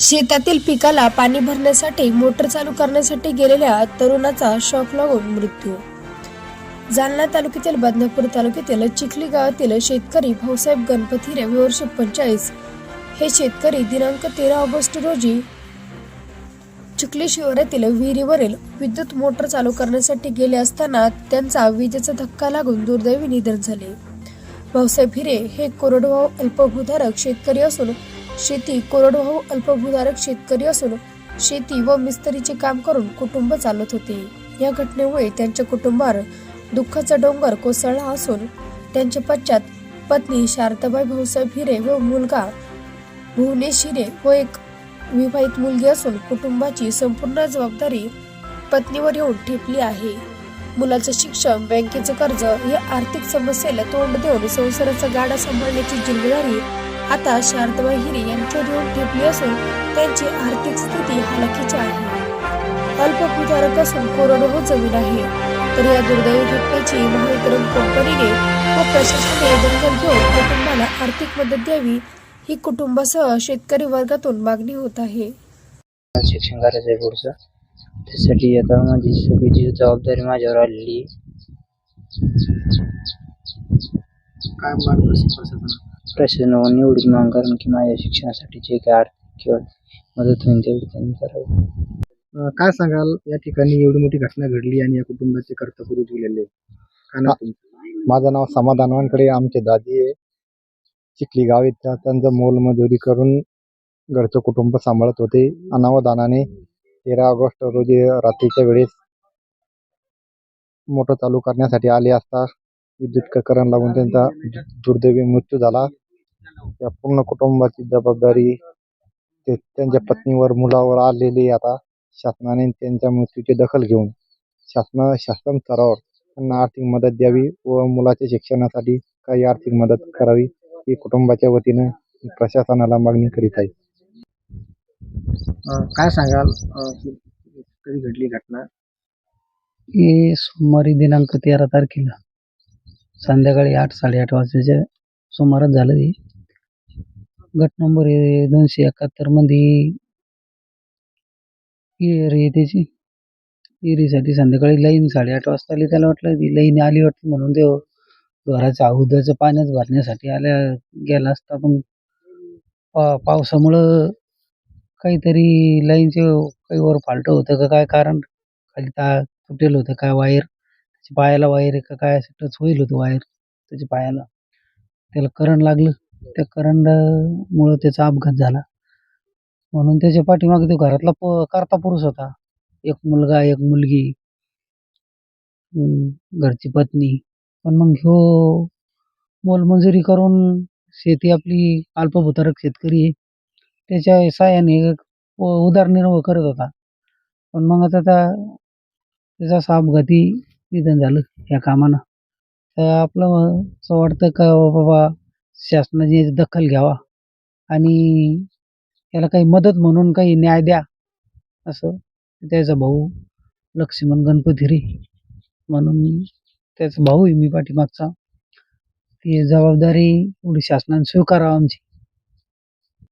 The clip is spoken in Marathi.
शेतातील पिकाला पाणी भरण्यासाठी मोटर चालू करण्यासाठी गेलेल्या तरुणाचा शॉक लागून मृत्यू. जालना तालुक्यातील बदनापूर तालुक्यातील चिखली गावातील शेतकरी भाऊसाहेब गणपती रे वर्ष हे शेतकरी दिनांक तेरा ऑगस्ट रोजी चिखली शिवारातील विहिरीवरील विद्युत मोटर चालू करण्यासाठी गेले असताना त्यांचा विजेचा धक्का लागून दुर्दैवी निधन झाले. भाऊसाहेब हिरे हे कोरडवाहू अल्पभूधारक शेतकरी असून शेती कोरडवाहू अल्पभूधारक शेतकरी असून शेती व मिस्त्रीचे काम करून कुटुंब चालत होते. या घटनेमुळे त्यांच्या कुटुंबावर दुःखाचा डोंगर कोसळला असून त्यांच्या पश्चात पत्नी शारदाबाई भाऊसाहेब हिरे व मुलगा भुवनेश हिरे व एक विवाहित मुलगी असून कुटुंबाची संपूर्ण जबाबदारी पत्नीवर येऊन ठेपली आहे. मुलाचं शिक्षण बँकेचं कर्ज या आर्थिक समस्येला तोंड देऊन संसाराचा गाडा सांभाळण्याची जिम्मेदारी आता शारदाबाई हिरे येऊन ठेपली असून त्यांची आर्थिक स्थिती हालाखीची आहे. अल्पभूधारक असून कोरडवाहू जमीन आहे. तर या दुर्दैवी घटनेची महावितरण कंपनीने व प्रशासनाने दखल घेऊन कुटुंबाला आर्थिक मदत द्यावी ही कुटुंबासह शेतकरी वर्गातून मागणी होत आहे. शिक्षण करायचं आहे पुढचं. त्यासाठी आता माझी सगळी जबाबदारी माझ्यावर आलेली. काय मागणी प्रशासनाकडून एवढीच मागणी कारण की माझ्या शिक्षणासाठी जे काय आर्थिक किंवा मदत होईल तेवढी त्यांनी करावी. अं, काय सांगाल? या ठिकाणी एवढी मोठी घटना घडली आणि या कुटुंबाचे कर्तव्य रुजविलेले काय नाव तुमचं? माझं नाव समाधान वानकडे आमचे दादी आहे. चिखली गाव त्या त्यांचं मोलमजुरी करून घरचं कुटुंब सांभाळत होते. अनावधानाने तेरा ऑगस्ट रोजी रात्रीच्या वेळेस मोटर चालू करण्यासाठी आले असता विद्युत करंट लागून त्यांचा दुर्दैवी मृत्यू झाला. त्या पूर्ण कुटुंबाची जबाबदारी ते त्यांच्या पत्नीवर मुलावर आलेली आता शासनाने त्यांच्या मृत्यूची दखल घेऊन. शासना शासन स्तरावर त्यांना आर्थिक मदत द्यावी व मुलाच्या शिक्षणासाठी काही आर्थिक मदत करावी ही कुटुंबाच्या वतीनं प्रशासनाला मागणी करीत आहे. काय सांगाल? कधी घडली घटना? हे सोमवारी दिनांक तेरा तारखेला. संध्याकाळी आठ साडेआठ वाजताच्या सुमारास झालं हे गट नंबर दोनशे एकाहत्तरमध्ये आहे त्याची एरीसाठी संध्याकाळी लाईन साडेआठ वाजता आली त्याला वाटलं. ती लाईन आली वाटतं म्हणून ते घराच्या अगोदरचं पाण्यात भरण्यासाठी आल्या गेला असता. पण पा पावसामुळं काहीतरी लाईनचे काही वर फाल्ट होतं का काय कारण? खाली ता तुटेल होतं काय वायर? पायाला वायर आहे का काय असं टच होईल होतं वायर त्याच्या पायाला. त्याला करंट लागलं. त्या करंटमुळं त्याचा अपघात झाला. म्हणून त्याच्या पाठीमागे तो घरातला प करता पुरुष होता. एक मुलगा एक मुलगी घरची पत्नी. पण मग ह्यो मोलमजुरी करून शेती आपली अल्पभूतारक शेतकरी आहे. त्याच्या साहाय्याने उदारनिर्वाह करत होता. पण मग आता त्याचा अपघाती निधन झालं या कामानं. तर आपलं असं वाटतं का बाबा शासनाने याची दखल घ्यावा आणि याला काही मदत म्हणून काही न्याय द्या असं त्याचा भाऊ लक्ष्मण गणपतीरी म्हणून त्याचा भाऊ आहे मी पाठीमागचा. ती जबाबदारी एवढी शासनाने स्वीकारावं आमची.